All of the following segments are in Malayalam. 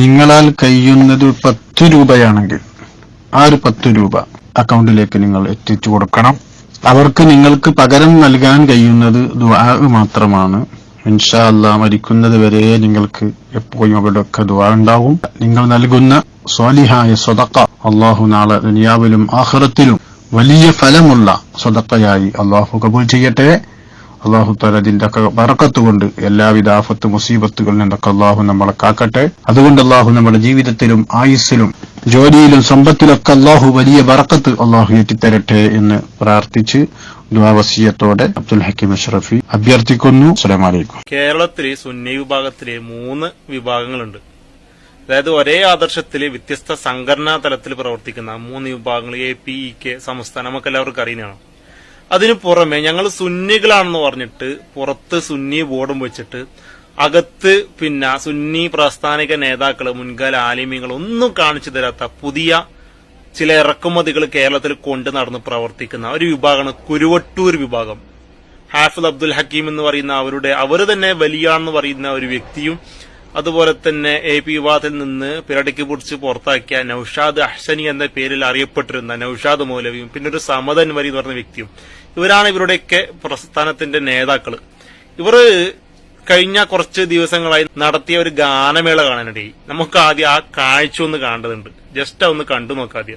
നിങ്ങളാൽ കഴിയുന്നത് പത്ത് രൂപയാണെങ്കിൽ ആ ഒരു പത്ത് രൂപ അക്കൗണ്ടിലേക്ക് നിങ്ങൾ എത്തിച്ചു കൊടുക്കണം. അവർക്ക് നിങ്ങൾക്ക് പകരം നൽകാൻ കഴിയുന്നത് ദുആ മാത്രമാണ്. ഇൻഷാ അല്ല മരിക്കുന്നത് വരെ നിങ്ങൾക്ക് എപ്പോഴും അവിടെയൊക്കെ ദുആ ഉണ്ടാവും. നിങ്ങൾ നൽകുന്ന സ്വാലിഹായ സ്വതക്ക അള്ളാഹു നാളെ ദുനിയാവിലും ആഹ്റത്തിലും വലിയ ഫലമുള്ള സ്വതക്കയായി അള്ളാഹു കബൂൽ ചെയ്യട്ടെ. അള്ളാഹു താല അതിന്റെ ബറക്കത്ത് കൊണ്ട് എല്ലാവിധ ആഫത്ത് മുസീബത്തുകളിൽ നിന്നൊക്കെ അള്ളാഹു നമ്മളെ കാക്കട്ടെ. അതുകൊണ്ട് അള്ളാഹു നമ്മുടെ ജീവിതത്തിലും ആയുസ്സിലും ജോലിയിലും സമ്പത്തിലൊക്കെ അള്ളാഹു വലിയ വറക്കത്ത് അള്ളാഹു ഏറ്റിത്തരട്ടെ എന്ന് പ്രാർത്ഥിച്ച് ദുവാവസീയത്തോടെ അബ്ദുൽ ഹക്കീം അഷ്റഫി അഭ്യർത്ഥിക്കുന്നു. അസ്സലാമു അലൈക്കും. കേരളത്തിൽ സുന്നി വിഭാഗത്തിലെ മൂന്ന് വിഭാഗങ്ങളുണ്ട്. അതായത് ഒരേ ആദർശത്തിൽ വ്യത്യസ്ത സംഘടനാ തലത്തിൽ പ്രവർത്തിക്കുന്ന മൂന്ന് വിഭാഗങ്ങൾ എ പി ഇ കെ സംസ്ഥാനം നമുക്ക് എല്ലാവർക്കും അറിയുന്നതാണ്. അതിനു പുറമെ ഞങ്ങൾ സുന്നികളാണെന്ന് പറഞ്ഞിട്ട് പുറത്ത് സുന്നി ബോർഡും വെച്ചിട്ട് അകത്ത് പിന്നെ സുന്നി പ്രസ്ഥാനിക നേതാക്കൾ മുൻകാല ആലിമ്യങ്ങൾ ഒന്നും കാണിച്ചു തരാത്ത പുതിയ ചില ഇറക്കുമതികൾ കേരളത്തിൽ കൊണ്ടു നടന്ന് പ്രവർത്തിക്കുന്ന ഒരു വിഭാഗമാണ് കുരുവട്ടൂർ വിഭാഗം. ഹാഫിദ് അബ്ദുൽ ഹക്കീം എന്ന് പറയുന്ന അവരുടെ അവർ തന്നെ വലിയാണെന്ന് പറയുന്ന ഒരു വ്യക്തിയും അതുപോലെ തന്നെ എ പി വിവാദത്തിൽ നിന്ന് പിരടിക്ക് പിടിച്ച് പുറത്താക്കിയ നൌഷാദ് അഹ്സനി എന്ന പേരിൽ അറിയപ്പെട്ടിരുന്ന നൌഷാദ് മൗലവിയും പിന്നെ ഒരു സമതൻ വരി എന്ന് പറഞ്ഞ വ്യക്തിയും. ഇവരാണ് ഇവരുടെയൊക്കെ പ്രസ്ഥാനത്തിന്റെ നേതാക്കൾ ഇവർ കഴിഞ്ഞ കുറച്ച് ദിവസങ്ങളായി നടത്തിയ ഒരു ഗാനമേള കാണാനിടയിൽ നമുക്ക് ആദ്യം ആ കാഴ്ച ഒന്ന് കാണേണ്ടതുണ്ട്. ജസ്റ്റ് ഒന്ന് കണ്ടു നോക്കാതെ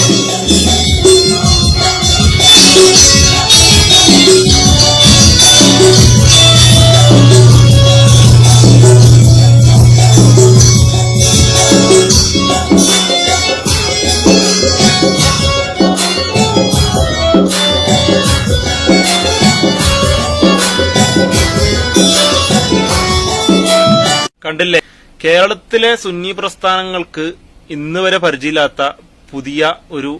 കേരളത്തിലെ സുന്നി പ്രസ്ഥാനങ്ങൾക്ക് ഇന്ന് വരെ പരിചയമില്ലാത്ത പുതിയ ഒരു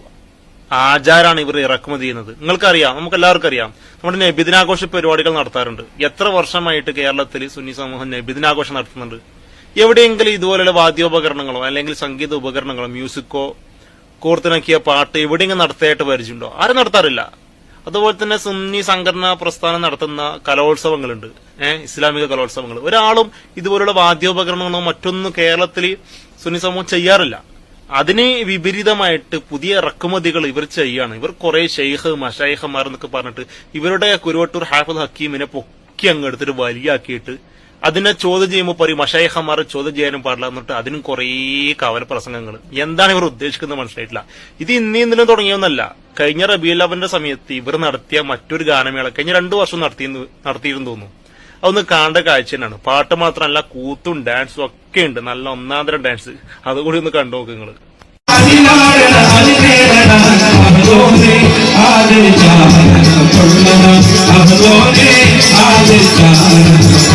ആചാരമാണ് ഇവർ ഇറക്കുമതി ചെയ്യുന്നത്. നിങ്ങൾക്കറിയാം നമുക്ക് എല്ലാവർക്കും അറിയാം. നമ്മുടെ നബിദിനാഘോഷ പരിപാടികൾ നടത്താറുണ്ട്. എത്ര വർഷമായിട്ട് കേരളത്തിൽ സുന്നി സമൂഹം നബിദിനാഘോഷം നടത്തുന്നുണ്ട്? എവിടെയെങ്കിലും ഇതുപോലെയുള്ള വാദ്യോപകരണങ്ങളോ അല്ലെങ്കിൽ സംഗീത ഉപകരണങ്ങളോ മ്യൂസിക്കോ കോർത്തിണക്കിയ പാട്ട് എവിടെയെങ്കിലും നടത്തിയായിട്ട് പരിചയമുണ്ടോ? ആരും നടത്താറില്ല. അതുപോലെ തന്നെ സുന്നി സംഘടനാ പ്രസ്ഥാനം നടത്തുന്ന കലോത്സവങ്ങളുണ്ട്. ഏഹ് ഇസ്ലാമിക കലോത്സവങ്ങൾ. ഒരാളും ഇതുപോലുള്ള വാദ്യോപകരണങ്ങളോ മറ്റൊന്നും കേരളത്തിൽ സുന്നി സമൂഹം ചെയ്യാറില്ല. അതിന് വിപരീതമായിട്ട് പുതിയ ഇറക്കുമതികൾ ഇവർ ചെയ്യാണ് ഇവർ കുറെ ഷെയ്ഖ് മഷൈഖമാർ എന്നൊക്കെ പറഞ്ഞിട്ട് ഇവരുടെ കുരുവട്ടൂർ ഹാഫിദ് ഹക്കീമിനെ പൊക്കി അങ്ങെടുത്തിട്ട് വലിയാക്കിയിട്ട് അതിനെ ചോദ്യം ചെയ്യുമ്പോൾ പറയും മഷേഹന്മാർ ചോദ്യം ചെയ്യാനും പാടില്ല എന്നിട്ട് അതിനും കുറേ കവല പ്രസംഗങ്ങൾ എന്താണ് ഇവർ ഉദ്ദേശിക്കുന്നത് മനസ്സിലായിട്ടില്ല ഇത് ഇന്നീ ഇന്നലും തുടങ്ങിയൊന്നല്ല കഴിഞ്ഞ റബിയുൽ അവന്റെ സമയത്ത് ഇവർ നടത്തിയ മറ്റൊരു ഗാനമേള കഴിഞ്ഞ രണ്ടു വർഷം നടത്തി നടത്തിയിരുന്നു തോന്നുന്നു അതൊന്ന് കാണേണ്ട കാഴ്ച തന്നെയാണ് പാട്ട് മാത്രമല്ല കൂത്തും ഡാൻസും ഒക്കെ ഉണ്ട് നല്ല ഒന്നാന്തരം ഡാൻസ് അതുകൂടി ഒന്ന് കണ്ടു നോക്ക് നിങ്ങൾ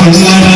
അതിനാടന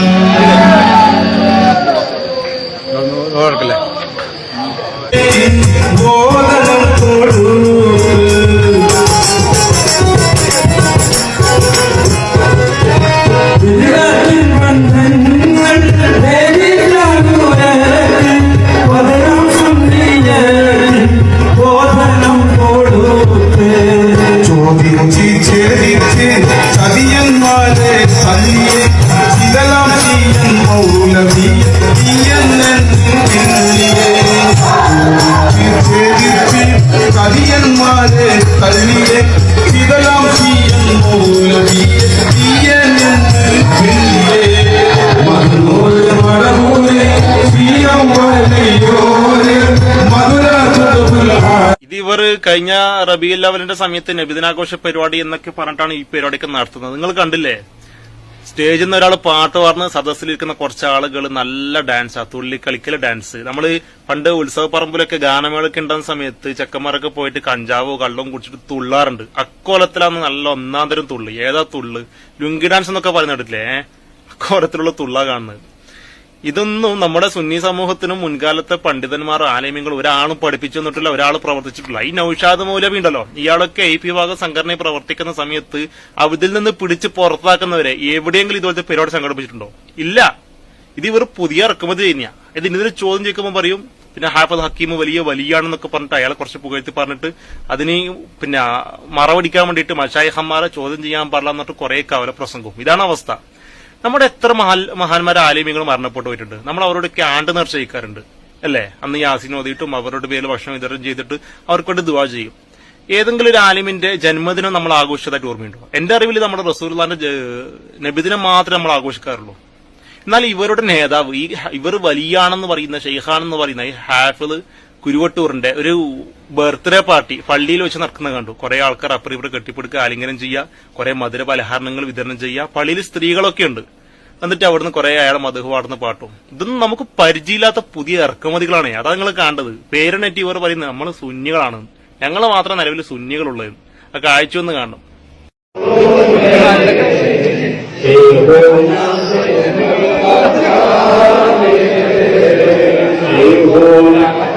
റബിയുൽ അവലിന്റെ സമയത്ത് നബിദിനാഘോഷ പരിപാടി എന്നൊക്കെ പറഞ്ഞിട്ടാണ് ഈ പരിപാടിയൊക്കെ നടത്തുന്നത്. നിങ്ങൾ കണ്ടില്ലേ? സ്റ്റേജിൽ നിന്ന് ഒരാൾ പാട്ട് പറഞ്ഞ് സദസ്സിലിരിക്കുന്ന കുറച്ച് ആളുകൾ നല്ല ഡാൻസാ തുള്ളി കളിക്കൽ ഡാൻസ് നമ്മൾ പണ്ട് ഉത്സവ പറമ്പിലൊക്കെ ഗാനമേളൊക്കെ ഉണ്ടാകുന്ന സമയത്ത് ചെക്കന്മാരൊക്കെ പോയിട്ട് കഞ്ചാവോ കള്ളവും കുടിച്ചിട്ട് തുള്ളാറുണ്ട്. അക്കോലത്തിലാണ് നല്ല ഒന്നാം തരം തുള്ളി. ഏതാ തുള്ള്? ലുങ്കി ഡാൻസ് എന്നൊക്കെ പറഞ്ഞിട്ടില്ലേ അക്കോലത്തിലുള്ള തുള്ള കാണുന്നത്. ഇതൊന്നും നമ്മുടെ സുന്നി സമൂഹത്തിനും മുൻകാലത്തെ പണ്ഡിതന്മാർ ആലമ്യങ്ങൾ ഒരാളും പഠിപ്പിച്ചു തന്നിട്ടില്ല ഒരാൾ പ്രവർത്തിച്ചിട്ടില്ല. ഈ നൌഷാദ് മൗലവി ഉണ്ടല്ലോ. ഇയാളൊക്കെ ഐ പി വിഭാഗം സംഘടനയിൽ പ്രവർത്തിക്കുന്ന സമയത്ത് അതിൽ നിന്ന് പിടിച്ച് പുറത്താക്കുന്നവരെ എവിടെയെങ്കിലും ഇതുപോലത്തെ പരിപാടി സംഘടിപ്പിച്ചിട്ടുണ്ടോ? ഇല്ല. ഇത് ഇവർ പുതിയ ഇറക്കുമതി ചെയ്യുന്ന ഇത് ഇതിന് ചോദ്യം ചോദിക്കുമ്പോൾ പറയും പിന്നെ ഹാഫദ് ഹക്കീം വലിയ വലിയാണെന്നൊക്കെ പറഞ്ഞിട്ട് അയാളെ കുറച്ച് പുകഴ്ത്തി പറഞ്ഞിട്ട് അതിന് പിന്നെ മറവടിക്കാൻ വേണ്ടിയിട്ട് മഷായഹന്മാരെ ചോദ്യം ചെയ്യാൻ പാടില്ല എന്നിട്ട് കുറെ കവല പ്രസംഗവും ഇതാണ് അവസ്ഥ. നമ്മുടെ എത്ര മഹാൽ മഹാന്മാരെ ആലിമ്യങ്ങൾ മരണപ്പെട്ടു പോയിട്ടുണ്ട്. നമ്മൾ അവരോടൊക്കെ ആണ്ട് നേർച്ച അല്ലേ? അന്ന് യാസിൻ ഓതിയിട്ടും അവരുടെ പേര് ഭക്ഷണം വിതരണം ചെയ്തിട്ട് അവർക്ക് വേണ്ടി ദുവാ ചെയ്യും. ഏതെങ്കിലും ഒരു ആലിമിന്റെ ജന്മദിനം നമ്മൾ ആഘോഷിച്ചതായിട്ട് ഓർമ്മയുണ്ടോ? എന്റെ അറിവിൽ നമ്മുടെ റസൂർലാന്റെ നബിദിനം മാത്രമേ നമ്മൾ ആഘോഷിക്കാറുള്ളൂ. എന്നാൽ ഇവരുടെ നേതാവ് ഈ ഇവർ വലിയാണെന്ന് പറയുന്ന ഷെയ്ഖാണെന്ന് പറയുന്ന ഈ ഹാഫിൾ കുരുവട്ടൂറിന്റെ ഒരു ബർത്ത്ഡേ പാർട്ടി പള്ളിയിൽ വെച്ച് നടക്കുന്നത് കണ്ടു. കുറെ ആൾക്കാർ അപ്പുറം ഇവർ കെട്ടിപ്പിടിക്കുക ആലിംഗനം ചെയ്യുക കുറെ മധുര പലഹാരങ്ങൾ വിതരണം ചെയ്യുക. പള്ളിയിൽ സ്ത്രീകളൊക്കെ ഉണ്ട്. എന്നിട്ട് അവിടുന്ന് കുറെ അയാൾ മധു പാടുന്ന പാട്ടും. ഇതൊന്നും നമുക്ക് പരിചയമില്ലാത്ത പുതിയ ഇറക്കുമതികളാണ്. അതാ നിങ്ങൾ കാണേണ്ടത് പേരിനെറ്റി ഇവർ പറയുന്നത് നമ്മൾ ശൂന്യകളാണ്. ഞങ്ങൾ മാത്രം നിലവിൽ സുന്നികളുള്ളത് ആ കാഴ്ച ഒന്ന്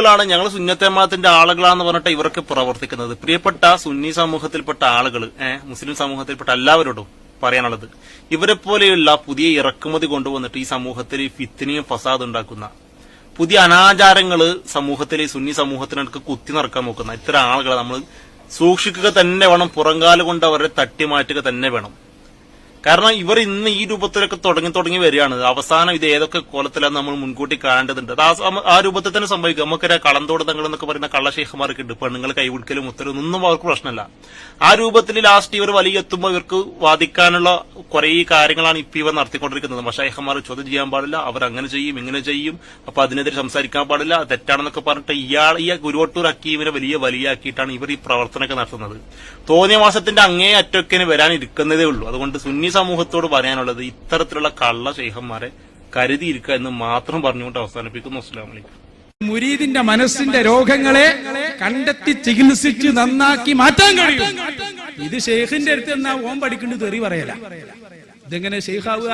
സുന്നികളാണ് ഞങ്ങൾ സുന്നത്തേമാത്തിന്റെ ആളുകളാന്ന് പറഞ്ഞിട്ട് ഇവർക്ക് പ്രവർത്തിക്കുന്നത്. പ്രിയപ്പെട്ട സുന്നി സമൂഹത്തിൽപ്പെട്ട ആളുകൾ ഏഹ് മുസ്ലിം സമൂഹത്തിൽപ്പെട്ട എല്ലാവരോടും പറയാനുള്ളത് ഇവരെ പോലെയുള്ള പുതിയ ഇറക്കുമതി കൊണ്ടുവന്നിട്ട് ഈ സമൂഹത്തിൽ ഫിത്തിനിയും ഫസാദ് ഉണ്ടാക്കുന്ന പുതിയ അനാചാരങ്ങൾ സമൂഹത്തിലെ സുന്നി സമൂഹത്തിനടുക്ക് കുത്തി നിറക്കാൻ നോക്കുന്ന ഇത്തരം ആളുകളെ നമ്മൾ സൂക്ഷിക്കുക തന്നെ വേണം പുറങ്കാല കൊണ്ട് അവരെ തട്ടിമാറ്റുക തന്നെ വേണം. കാരണം ഇവർ ഇന്ന് ഈ രൂപത്തിലൊക്കെ തുടങ്ങി തുടങ്ങി വരികയാണ്. അവസാനം ഇത് ഏതൊക്കെ കോലത്തിലാണ് നമ്മൾ മുൻകൂട്ടി കാണേണ്ടതുണ്ട്. അത് ആ രൂപത്തിൽ തന്നെ സംഭവിക്കും. നമുക്കൊരു കളന്തോടതങ്ങൾ എന്നൊക്കെ പറയുന്ന കള്ളശേഖമാർക്ക് ഉണ്ട്. പെണ്ണുങ്ങൾ കൈവിടിക്കലും ഉത്തരവും ഒന്നും അവർക്ക് പ്രശ്നമല്ല. ആ രൂപത്തിൽ ലാസ്റ്റ് ഇവർ വലിയ എത്തുമ്പോൾ ഇവർക്ക് വാദിക്കാനുള്ള കുറെ കാര്യങ്ങളാണ് ഇപ്പൊ ഇവർ നടത്തിക്കൊണ്ടിരിക്കുന്നത്. മഷായിഹന്മാർ ചോദ്യം ചെയ്യാൻ പാടില്ല. അവർ അങ്ങനെ ചെയ്യും ഇങ്ങനെ ചെയ്യും. അപ്പൊ അതിനെതിരെ സംസാരിക്കാൻ പാടില്ല. തെറ്റാണെന്നൊക്കെ പറഞ്ഞിട്ട് ഇയാൾ ഈ ഗുരുവട്ടൂർ അക്കീമിനെ വലിയ വലിയാക്കിയിട്ടാണ് ഇവർ ഈ പ്രവർത്തനമൊക്കെ നടത്തുന്നത്. തോന്നിയ മാസത്തിന്റെ അങ്ങേ അറ്റൊക്കെ വരാനിരിക്കുന്നതേ ഉള്ളൂ. അതുകൊണ്ട് സുന്നി സമൂഹത്തോട് പറയാനുള്ളത് ഇത്തരത്തിലുള്ള കള്ള ശൈഖന്മാരെ കരുതിയിരിക്കുക എന്ന് മാത്രം പറഞ്ഞുകൊണ്ട് അവസാനിപ്പിക്കുന്നു. അസ്സലാമു അലൈക്കും. മുരീദിന്റെ മനസ്സിന്റെ രോഗങ്ങളെ കണ്ടെത്തി ചികിത്സിച്ച് നന്നാക്കി മാറ്റാൻ കഴിയും. ഇത് ഷെയ്ഖിന്റെ അടുത്ത് എന്നാ ഓം പഠിക്കേണ്ടത് തെറി പറയല. ഇതെങ്ങനെ ഷെയ്ഖാവുക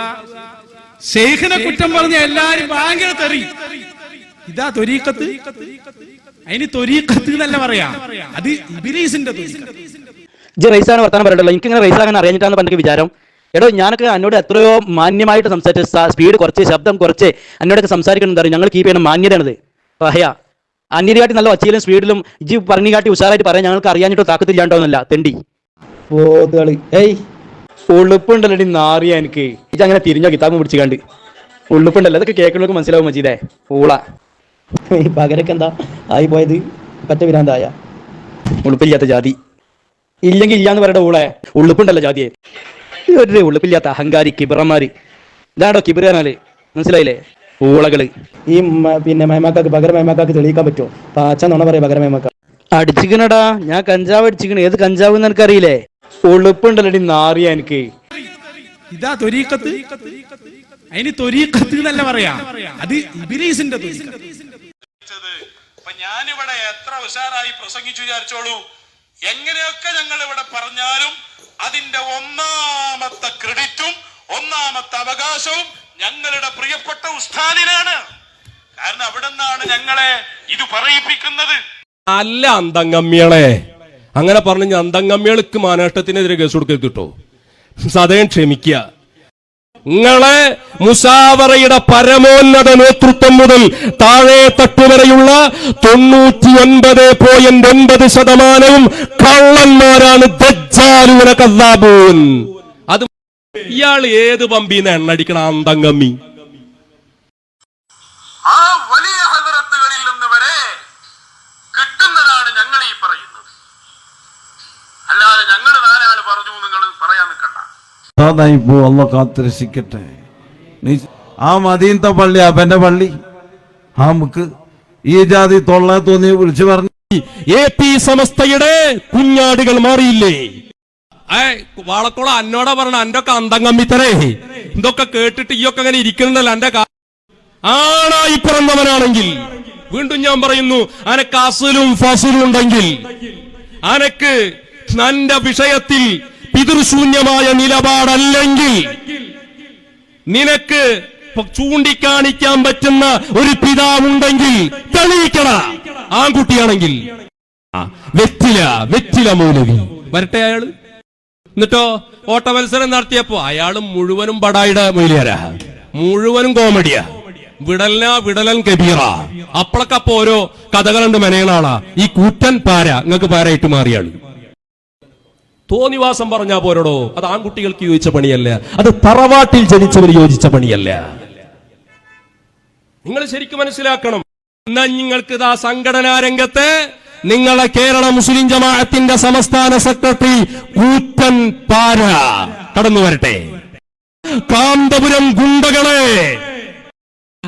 ഷെയ്ഖിനെ കുറ്റം പറഞ്ഞ എല്ലാരും ഭയങ്കര തെറി. ഇതാ തൊരീക്കത്ത് അതിന് തൊരീക്കത്ത് എന്നല്ല പറയാ. അത് ഇബിലീസിന്റെ ജി റൈസാണ് വർത്താനം പറയണ്ടല്ലോ എനിക്ക് ഇങ്ങനെ റൈസാകാൻ അറിയാഞ്ഞിട്ടാന്ന് പണ്ടൊക്കെ വിചാരം. എടോ ഞാനൊക്കെ എന്നോട് എത്രയോ മാന്യമായിട്ട് സംസാരിച്ച് സ്പീഡ് കുറച്ച് ശബ്ദം കുറച്ച് എന്നോടൊക്കെ സംസാരിക്കണം എന്താ ഞങ്ങൾ കീപ്പ് ചെയ്യണം മാന്യതയാണത്. പറയാ അന്യതയായിട്ട് നല്ല ഒച്ചയിലും സ്പീഡിലും ഇജി പറഞ്ഞു കാട്ടി ഉഷാറായിട്ട് പറയാൻ ഞങ്ങൾക്ക് അറിയാനിട്ടോ താക്കത്തില്ലാണ്ടോന്നല്ല തെണ്ടി. പോത്തുകൾ. ഏയ്. ഉള്ളുപ്പുണ്ടല്ലോ നാറിയ എനിക്ക്. ഇജ് അങ്ങനെ തിരിഞ്ഞോ കിതാബ് പിടിച്ചു കണ്ട്. ഉള്ളുപ്പുണ്ടല്ലോ അതൊക്കെ കേൾക്കണവർക്ക് മനസ്സിലാവും മജീദേ. പൂള. ഈ പകരൊക്കെ എന്താ ആയി പോയത്? പറ്റ വിരാന്തായ ഉളുപ്പില്ലാത്ത ജാതി. ഇല്ലെങ്കിൽ ഇല്ലാന്ന് പറയട്ടെ ഊളെ ഉള്ളുപ്പുണ്ടല്ലോ ജാതിയെ. ഒരു ഉളുപ്പില്ലാത്ത അഹങ്കാരി കിബറന്മാര്. ഇതാണോ കിബിറാനാല് മനസ്സിലായില്ലേ? ഊളകൾ ഈ പിന്നെ മേമാക്കാക്ക് പകര മേമാക്കാക്ക് തെളിയിക്കാൻ പറ്റുമോ? പാച്ച നുണ പറയാ പകരം മേമാക്ക അടിച്ചിക്കണടാ. ഞാൻ കഞ്ചാവ് അടിച്ചിക്കണ. ഏത് കഞ്ചാവ് എന്ന് എനിക്കറിയില്ലേ? ഉളുപ്പുണ്ടല്ലോ നാറിയ എനിക്ക്. ഇതാ തൊരീക്കത്ത് അതിന് തൊരീക്കത്ത് എന്നല്ല പറയാ. അത് ഇബിലീസിന്റെ ഞാനിവിടെ എത്ര ഉഷാറായി പ്രസംഗിച്ചു വിചാരിച്ചോളൂ. എങ്ങനെയൊക്കെ ഞങ്ങൾ ഇവിടെ പറഞ്ഞാലും അതിന്റെ ഒന്നാമത്തെ ക്രെഡിറ്റും ഒന്നാമത്തെ അവകാശവും ഞങ്ങളുടെ പ്രിയപ്പെട്ട ഉസ്താദിനാണ്. കാരണം അവിടെ നിന്നാണ് ഞങ്ങളെ ഇത് പറയിപ്പിക്കുന്നത്. അല്ല അന്തംഗമ്മികളെ അങ്ങനെ പറഞ്ഞ അന്തംഗമ്മികൾക്ക് മാനേഷ്ടത്തിനെതിരെ കേസ് കൊടുക്കരുത് കേട്ടോ. സദയം ക്ഷമിക്കുക. നിങ്ങളെ മുസാവറയുടെ പരമോന്നത നേതൃത്വം മുതൽ താഴെ തട്ടുവരെയുള്ള തൊണ്ണൂറ്റി ഒൻപത് പോയിന്റ് ഒൻപത് ശതമാനവും കള്ളന്മാരാണ് അത് ഇയാൾ ഏത് പമ്പീന്ന് എണ്ണടിക്കണ അന്തംഗമ്മി ആ വലിയ ഹദറത്തുകളിൽ നിന്ന് വരെ കിട്ടുന്നതാണ് ഞങ്ങൾ ഈ പറയുന്നത് അല്ലാതെ ഞങ്ങൾ നാലാൾ പറഞ്ഞു നിങ്ങൾ പറയാൻ നിൽക്കണ്ട അതായി പോ അല്ല കാത്തിരക്ഷിക്കട്ടെ. നീ ആ മദീനത്തെ പള്ളി അവന്റെ പള്ളി. ആ മുക്ക് ഈ ജാതി തൊള്ള തോന്നി വിളിച്ചു പറഞ്ഞു എ പി സമസ്തയുടെ കുഞ്ഞാടുകൾ മാറിയില്ലേ? ഏ വാളക്കോള അന്നോടാ പറഞ്ഞ അന്റെ ഒക്കെ അന്തംഗമ്മിത്തരേ. ഇതൊക്കെ കേട്ടിട്ട് ഈയൊക്കെ അങ്ങനെ ഇരിക്കുന്നുണ്ടല്ലോ എന്റെ ആണായി പിറന്നവനാണെങ്കിൽ. വീണ്ടും ഞാൻ പറയുന്നു അനക്ക് അസുലും ഫസലും ഉണ്ടെങ്കിൽ. അനക്ക് നന്റെ വിഷയത്തിൽ പിതൃശൂന്യമായ നിലപാടല്ലെങ്കിൽ നിനക്ക് ചൂണ്ടിക്കാണിക്കാൻ പറ്റുന്ന ഒരു പിതാവുണ്ടെങ്കിൽ തെളിയിക്കണ ആൺകുട്ടിയാണെങ്കിൽ. വെറ്റില വെറ്റില മൗലവി വരട്ടെ അയാൾ. എന്നിട്ടോ ഓട്ട മത്സരം നടത്തിയപ്പോ അയാളും മുഴുവനും ബടായിട മൊയിലിയാരാ. മുഴുവനും കോമഡിയാ. വിടലന വിടലൻ കബീറ. അപ്പളക്കപ്പോ ഓരോ കഥകളുണ്ട് മെനയണാളാ ഈ കൂറ്റൻ പാര നിങ്ങൾക്ക് പാരായിട്ട് മാറിയാൾ തോന്നിവാസം പറഞ്ഞാ പോരടോ. അത് ആൺകുട്ടികൾക്ക് യോജിച്ച പണിയല്ല. അത് തറവാട്ടിൽ ജനിച്ചവർ യോജിച്ച പണിയല്ല. നിങ്ങൾ ശരിക്കും മനസ്സിലാക്കണം. എന്നാ നിങ്ങൾക്ക് ഇതാ സംഘടനാ രംഗത്ത് നിങ്ങളെ കേരള മുസ്ലിം ജമാഅത്തിന്റെ സംസ്ഥാന സെക്രട്ടറി കൂറ്റൻ പാര കടന്നു വരട്ടെ. കാന്തപുരം ഗുണ്ടകളെ.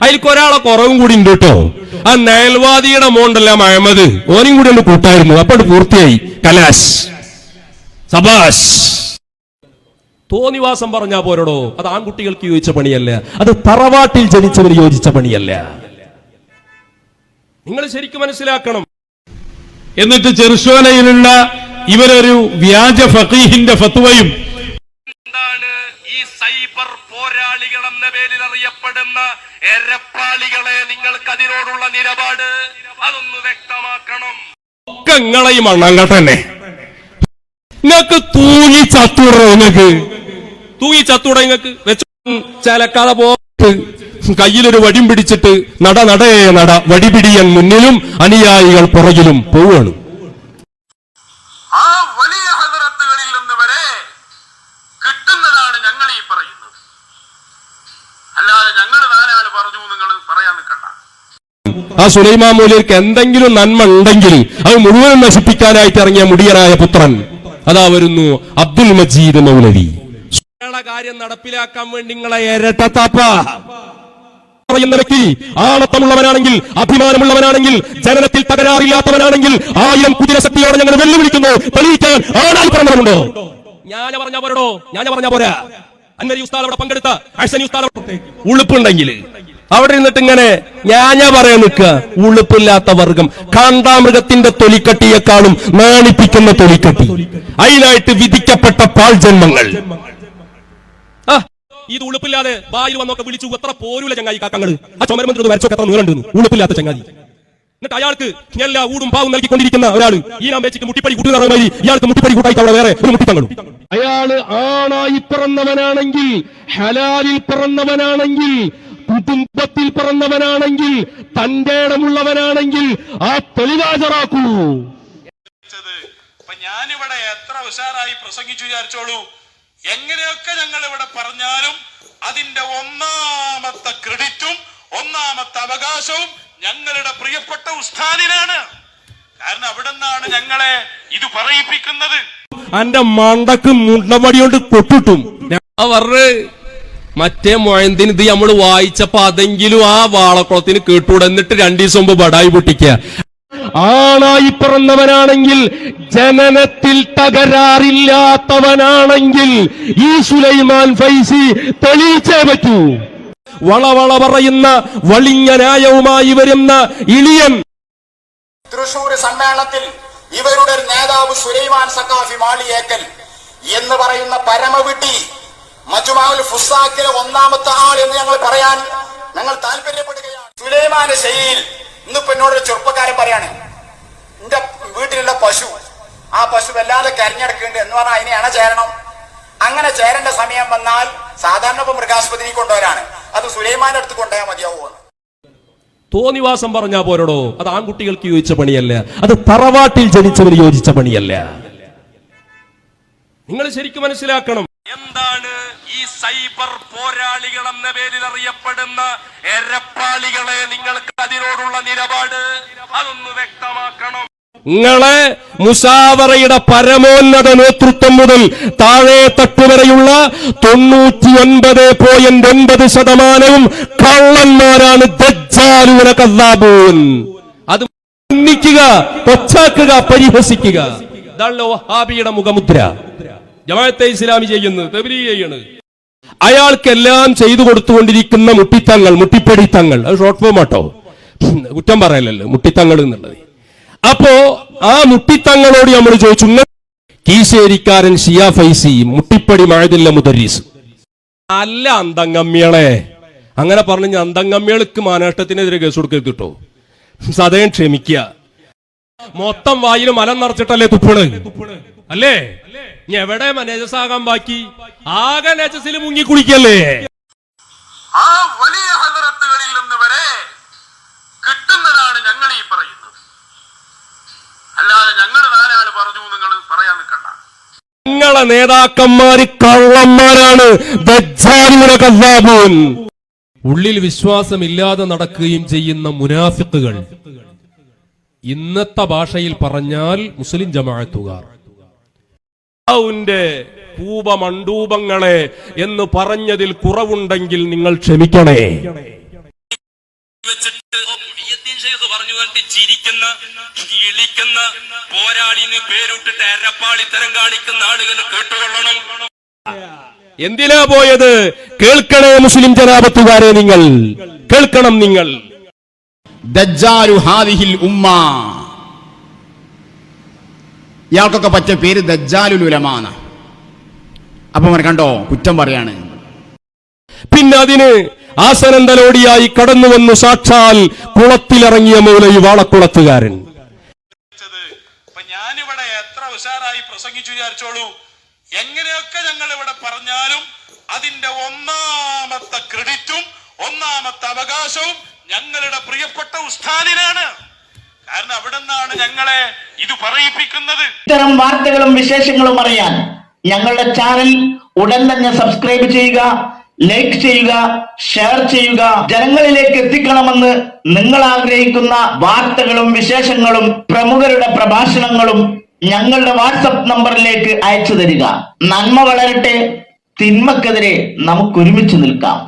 അതിൽക്ക് ഒരാളെ കുറവും കൂടി ഉണ്ട് കേട്ടോ. ആ നയൽവാദിയുടെ മോണ്ടല്ല അഹമ്മദ്. ഓനും കൂടി ഒന്ന് കൂട്ടായിരുന്നു. അപ്പോൾ പൂർത്തിയായി. കലാശ്. സബാഷ്. തോന്നിവാസം പറഞ്ഞാ പോരടോ. അത് ആൺകുട്ടികൾക്ക് യോജിച്ച പണിയല്ല. അത് തറവാട്ടിൽ ജനിച്ചവർ യോജിച്ച പണിയല്ല. നിങ്ങൾ ശരിക്കും മനസ്സിലാക്കണം. എന്നിട്ട് ചെറുശോലയിലുള്ള ഇവരൊരു വ്യാജ ഫക്കീഹിന്റെ ഫത്വയും എന്താണ് ഈ സൈബർ പോരാളികൾ എന്ന പേരിൽ അറിയപ്പെടുന്ന എരപ്പാളികളെ നിങ്ങൾക്ക് അതിനോടുള്ള നിലപാട്? അതൊന്ന് വ്യക്തമാക്കണം. ഒക്കെ നിങ്ങളെയും തന്നെ നിങ്ങൾക്ക് തൂങ്ങി ചത്തൂടോ നിങ്ങൾക്ക് തൂങ്ങി ചത്തൂട നിങ്ങൾക്ക് വെച്ച ചലക്കാതെ പോയിട്ട് കയ്യിലൊരു വടിയും പിടിച്ചിട്ട് നട നടയെ നട വടിപിടിയൻ മുന്നിലും അനുയായികൾ പുറകിലും പോവാണ് ആ വലിയ ഹദറത്തുകളിൽ നിന്ന് വരെ കിട്ടുന്നതാണ് ഞങ്ങൾ ഈ പറയുന്നത്. അല്ലാതെ ഞങ്ങൾ നാലാൾ പറഞ്ഞു നിങ്ങൾ പറയാൻ നിൽക്കണ്ട. ആ സുലൈമാൻ മൂല്യർക്ക് എന്തെങ്കിലും നന്മ ഉണ്ടെങ്കിൽ അത് മുഴുവൻ നശിപ്പിക്കാനായിട്ട് ഇറങ്ങിയ മുടിയനായ പുത്രൻ. അതാ വരുന്നു അബ്ദുൽ മജീദ് മൗലവി. കാര്യം നടപ്പിലാക്കാൻ വേണ്ടി നിങ്ങളെ ഇരട്ടത്താപ്പ പറയുന്ന വ്യക്തി ആണത്തമുള്ളവനാണെങ്കിൽ അഭിമാനമുള്ളവനാണെങ്കിൽ ജനനത്തിൽ തകരാറില്ലാത്തവനാണെങ്കിൽ ആയിരം കുതിര ശക്തിയോടെ ഞങ്ങൾ വെല്ലുവിളിക്കുന്നു. തെളിയിക്കാൻ ആണായി പറഞ്ഞവരുണ്ടോ? ഞാൻ പറഞ്ഞ പോരടോ ഞാൻ പറഞ്ഞ പോരാ. അന്നരി ഉസ്താദ് അവിടെ പങ്കെടുത്ത അഴ്സനി ഉസ്താദ് ഉളുപ്പുണ്ടെങ്കിൽ. അവിടെ ഇരുന്നിട്ട് ഇങ്ങനെ ഞാൻ ഞാൻ പറയാൻ നിൽക്കുക. ഉളുപ്പില്ലാത്ത വർഗം. കാന്താമൃഗത്തിന്റെ തൊലിക്കട്ടിയെക്കാളും നാണിപ്പിക്കുന്ന തൊലിക്കട്ടി. അതിനായിട്ട് വിധിക്കപ്പെട്ട പാൽ ജന്മങ്ങൾ. ഇത് ഉളുപ്പില്ലാതെ വായിൽ വന്നൊക്കെ വിളിച്ചു. എത്ര പോരൂല ചങ്ങായി കാക്കങ്ങൾ ആ ചുമരമന്ത്രി വരച്ചൊക്കെ എത്ര നീളുണ്ടെന്ന് ഉളുപ്പില്ലാത്ത ചങ്ങാതി എന്നിട്ട് അയാൾക്ക് എല്ലാ ഊടും പാവും നൽകിക്കൊണ്ടിരിക്കുന്ന ഒരാൾ ഈ നാം വെച്ചിട്ട് മുട്ടിപ്പടി മാതിരി ഇയാൾക്ക് മുട്ടിപ്പടി അവിടെ വേറെ ഒരു മുട്ടിത്തങ്ങളും. അയാൾ ആണായി പിറന്നവനാണെങ്കിൽ ഹലാലിൽ പിറന്നവനാണെങ്കിൽ കുടുംബത്തിൽ പിറന്നവനാണെങ്കിൽ തന്റെ ഇടമുള്ളവനാണെങ്കിൽ ആ തെളിവാചറാക്കൂ ഞാനിവിടെ എത്ര ഉഷാറായി പ്രസംഗിച്ചു വിചാരിച്ചോളൂ. എങ്ങനെയൊക്കെ ഞങ്ങൾ ഇവിടെ പറഞ്ഞാലും അതിന്റെ ഒന്നാമത്തെ ക്രെഡിറ്റും ഒന്നാമത്തെ അവകാശവും ഞങ്ങളുടെ പ്രിയപ്പെട്ട ഉസ്താദിനാണ്. കാരണം അവിടെ നിന്നാണ് ഞങ്ങളെ ഇത് പറയിപ്പിക്കുന്നത്. അന്റെ മണ്ടക്ക് മുണ്ടമടി കൊണ്ട് കൊട്ടിട്ടും. പറഞ്ഞ് മറ്റേ മൊയന്തിന് ഇത് നമ്മൾ വായിച്ചപ്പോ അതെങ്കിലും ആ വാളക്കുളത്തിന് കേട്ടൂടെ. രണ്ടു ദിവസം മുമ്പ് ബടായി പൊട്ടിക്കുക. ആണായി പിറന്നവനാണെങ്കിൽ ജനനത്തിൽ തകരാറില്ലാത്തവനാണെങ്കിൽ ഈ സുലൈമാൻ ഫൈസി തെളിയിച്ചേ പറ്റൂ. വളവള പറയുന്ന വളിഞ്ഞ ന്യായവുമായി വരുന്ന ഇളിയൻ. തൃശൂർ സമ്മേളനത്തിൽ ഇവരുടെ നേതാവ് സുലൈമാൻ സക്കാഫി മാളിയേക്കൽ എന്ന് പറയുന്ന പരമവിട്ടി മജുമാവുൽ ഫുസാക്കിലെ ഒന്നാമത്തെ ആൾ എന്ന് ഞങ്ങൾ പറയാൻ ഞങ്ങൾ താല്പര്യപ്പെടുകയാണ്. സുലൈമാന്റെ ശൈലിയിൽ ഇന്നിപ്പോ എന്നോടൊരു ചെറുപ്പക്കാരൻ പറയാണ് എന്റെ വീട്ടിലുള്ള പശു ആ പശു വല്ലാതെ കരഞ്ഞെടുക്കുന്നുണ്ട് എന്ന് പറഞ്ഞാൽ അതിനെ അണ ചേരണം? അങ്ങനെ ചേരേണ്ട സമയം വന്നാൽ സാധാരണ ഇപ്പൊ മൃഗാസ്പത്രി കൊണ്ടുവരാണ്. അത് സുലൈമാന്റെ അടുത്ത് കൊണ്ടുപോയാൽ മതിയാവുമെന്ന് തോന്നിവാസം പറഞ്ഞാ പോരടോ അത് ആൺകുട്ടികൾക്ക് യോജിച്ച പണിയല്ല അത് തറവാട്ടിൽ ജനിച്ചവർ യോജിച്ച പണിയല്ല. നിങ്ങൾ ശരിക്കും മനസ്സിലാക്കണം എന്താണ് ഈ സൈബർ പോരാളികൾ എന്ന പേരിൽ അറിയപ്പെടുന്ന എരപ്പാളികളെ നിങ്ങൾക്ക് അതിനോടുള്ള നിലപാട്? അതൊന്ന് വ്യക്തമാക്കണം. നിങ്ങളെ മുസാവറയുടെ പരമോന്നത നേതൃത്വം മുതൽ താഴെ തട്ടുവരെയുള്ള തൊണ്ണൂറ്റി ഒൻപത് പോയിന്റ് ഒൻപത് ശതമാനവും കള്ളന്മാരാണ് ദജ്ജാലൂന കല്ലാബൂൻ അത് നിന്ദിക്കുക കൊച്ചാക്കുക പരിഹസിക്കുക. ഇതാണല്ലോ ഹാബിയുടെ മുഖമുദ്ര. ജമാഅത്തെ ഇസ്ലാമി ചെയ്യുന്നത് തബ്ലീഗ് ചെയ്യുന്നു അയാൾക്കെല്ലാം ചെയ്തു കൊടുത്തുകൊണ്ടിരിക്കുന്ന മുട്ടിത്തങ്ങൾ മുട്ടിപ്പടിത്തങ്ങൾ. അത് ഷോർട്ട് ഫോം ആട്ടോ. കുറ്റം പറയലല്ലോ മുട്ടിത്തങ്ങൾ എന്നുള്ളത്. അപ്പോ ആ മുട്ടിത്തങ്ങളോട് നമ്മൾ ചോദിച്ചു കീശേരിക്കാരൻ ഷിയ ഫൈസി മുട്ടിപ്പടി മഴതില്ല മുദരീസ്. അല്ല അന്തങ്കമ്മികളെ അങ്ങനെ പറഞ്ഞ അന്തങ്ങമ്മികൾക്ക് മാനേഷ്ടത്തിനെതിരെ കേസ് കൊടുക്കരുത് കേട്ടോ. സദയം ക്ഷമിക്കുക. മൊത്തം വായിൽ മലം നിറച്ചിട്ടല്ലേ തുപ്പൾ അല്ലേ? ഇനി എവിടെ നജസാകാൻ ബാക്കി? ആകെ നജസിൽ മുങ്ങി കുളിക്കല്ലേ? ആ വലിയ ഹലറത്തുകളിൽ നിന്ന് വരെ കിട്ടുന്നതാണ് ഞങ്ങൾ ഈ പറയുന്നത്. അല്ലാതെ ഞങ്ങൾ നാലാൾ പറഞ്ഞു നിങ്ങൾ പറയാൻ നിൽക്കണ്ട. നിങ്ങളെ നേതാക്കന്മാര് കള്ളന്മാരാണ്. ഉള്ളിൽ വിശ്വാസമില്ലാതെ നടക്കുകയും ചെയ്യുന്ന മുനാഫിക്കുകൾ ഇന്നത്തെ ഭാഷയിൽ പറഞ്ഞാൽ മുസ്ലിം ജമാഅത്തുകാർ. ന്റെ കൂപമണ്ടൂപങ്ങളെ എന്ന് പറഞ്ഞതിൽ കുറവുണ്ടെങ്കിൽ നിങ്ങൾ ക്ഷമിക്കണേ. വെച്ചിട്ട് മുഹിയുദ്ദീൻ ഷെയ്ഖ് പറഞ്ഞു കണ്ട് ചിരിക്കുന്ന ഇളിക്കുന്ന പോരാളിന് പേരിട്ടിട്ട് എരപ്പാളിത്തരം കാണിക്കുന്ന ആളുകൾ കേട്ടുകൊള്ളണം. എന്തിനാ പോയത്? കേൾക്കണേ മുസ്ലിം ജനാപത്തുകാരെ നിങ്ങൾ. കേൾക്കണം നിങ്ങൾ. ദജ്ജാരു ഹാദിഹിൽ ഉമ്മ. ഇയാൾക്കൊക്കെ പറ്റിയ പേര് ദജ്ജാലുൽ ഉലമാണ് അപ്പൊ അവൻ കണ്ടോ? കുറ്റം പറയാണ്. പിന്നെ അതിന് ആസനന്തലോടിയായി കടന്നു വന്നു സാക്ഷാൽ കുളത്തിലിറങ്ങിയ മൗലവി വാളക്കുളത്തുകാരൻ. അപ്പൊ ഞാനിവിടെ എത്ര ഉഷാറായി പ്രസംഗിച്ചു വിചാരിച്ചോളൂ? എങ്ങനെയൊക്കെ ഞങ്ങൾ ഇവിടെ പറഞ്ഞാലും അതിന്റെ ഒന്നാമത്തെ ക്രെഡിറ്റും ഒന്നാമത്തെ അവകാശവും ഞങ്ങളുടെ പ്രിയപ്പെട്ട ഉസ്താദിനാണ്. കാരണം അവിടെ നിന്നാണ് ഞങ്ങളെ ഇത് പറയിപ്പിക്കുന്നത്. ഇത്തരം വാർത്തകളും വിശേഷങ്ങളും അറിയാൻ ഞങ്ങളുടെ ചാനൽ ഉടൻ തന്നെ സബ്സ്ക്രൈബ് ചെയ്യുക ലൈക്ക് ചെയ്യുക ഷെയർ ചെയ്യുക. ജനങ്ങളിലേക്ക് എത്തിക്കണമെന്ന് നിങ്ങൾ ആഗ്രഹിക്കുന്ന വാർത്തകളും വിശേഷങ്ങളും പ്രമുഖരുടെ പ്രഭാഷണങ്ങളും ഞങ്ങളുടെ വാട്സപ്പ് നമ്പറിലേക്ക് അയച്ചു തരിക. നന്മ വളരട്ടെ തിന്മക്കെതിരെ നമുക്ക് ഒരുമിച്ച് നിൽക്കാം.